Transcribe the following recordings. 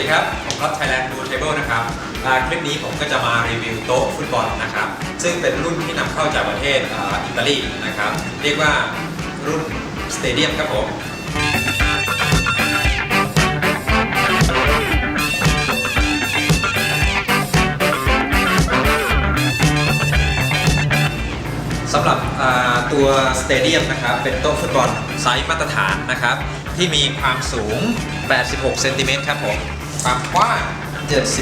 ดีครับ ผมรับ Thailand Blue Table นะครับคลิปนี้ผมก็จะมารีวิวโต๊ะฟุตบอลนะครับ ซึ่งเป็นรุ่นที่นำเข้าจากประเทศอ,อิตาลีนะครับ เรียกว่ารุ่นสเตเดียมครับผมสำหรับตัวสเตเดียมนะครับเป็นโต๊ะฟุตบอลไซส์มาตรฐานนะครับ ที่มีความสูง 86 เซนติเมตรครับผม ความกว้าง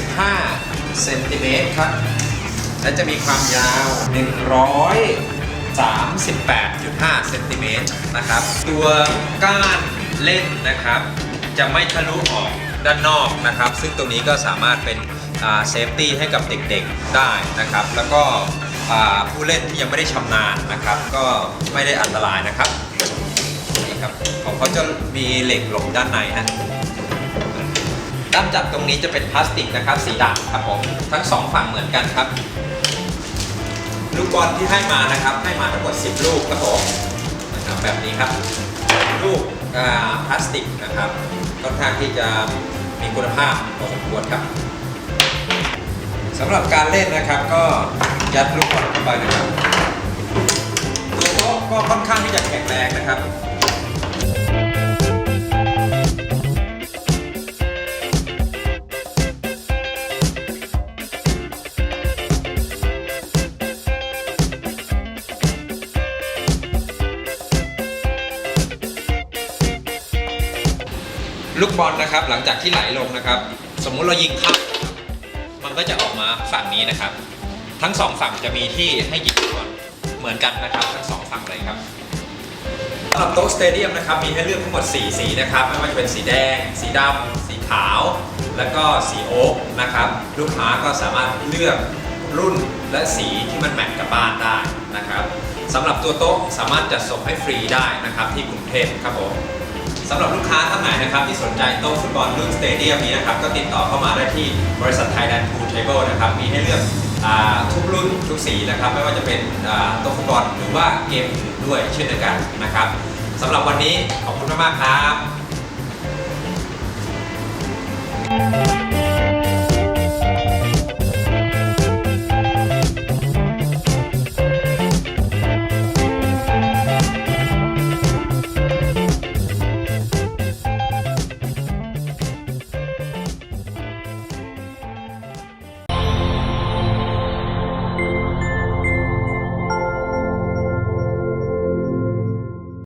75 เซนติเมตรครับ และจะมีความยาว 138.5 เซนติเมตรนะครับ ตัวก้านเล่นนะครับ จะไม่ทะลุออกด้านนอกนะครับ ซึ่งตรงนี้ก็สามารถเป็นเซฟตี้ให้กับเด็กๆได้นะครับ แล้วก็ผู้เล่นที่ยังไม่ได้ชำนาญนะครับ ก็ไม่ได้อันตรายนะครับนี่ครับของเขาจะมีเหล็กหลบด้านในนะ ด้ามจับตรงนี้จะเป็นพลาสติกนะครับ สีดำครับผมทั้งสองฝั่งเหมือนกันครับ ลูกบอลที่ให้มานะครับ ให้มาทั้งหมด 10 ลูกครับผมนะครับแบบนี้ครับ ลูกพลาสติกนะครับค่อนข้างที่จะมีคุณภาพพอสมควรครับสำหรับการเล่นนะครับก็ยัดลูกบอลเข้าไปนะครับตัวโต๊ะก็ค่อนข้างที่จะแข็งแรงนะครับ ลูกบอลนะครับ หลังจากที่ไหลลงนะครับ สมมุติเรายิงเข้ามันก็จะออกมาฝั่งนี้นะครับ ทั้งสองฝั่งจะมีที่ให้หยิงลูกบอลเหมือนกันนะครับ ทั้งสองฝั่งเลยครับสำหรับโต๊ะสเตเดียมนะครับมีให้เลือกทั้งหมด 4 สีนะครับไม่ว่าจะเป็นสีแดง สีดำสีขาว แล้วก็สีโอ๊กนะครับลูกค้าก็สามารถเลือกรุ่นและสีที่มันแมทกับบ้านได้นะครับสำหรับตัวโต๊ะสามารถจัดส่งให้ฟรีได้นะครับที่กรุงเทพครับผม สำหรับลูกค้าท่านไหนนะครับที่สนใจโต๊ะฟุตบอลรุ่นสเตเดียมนี้นะครับก็ติดต่อเข้ามาได้ที่บริษัทไทยแลนด์พูลเทเบิลนะครับมีให้เลือกอทุกรุ่นทุกสีนะครับไม่ว่าจะเป็นโต๊ะฟุตบอลหรือว่าเกมอื่นด้วยเช่นเดียวกันนะครับสำหรับวันนี้ขอบคุณมากๆครับ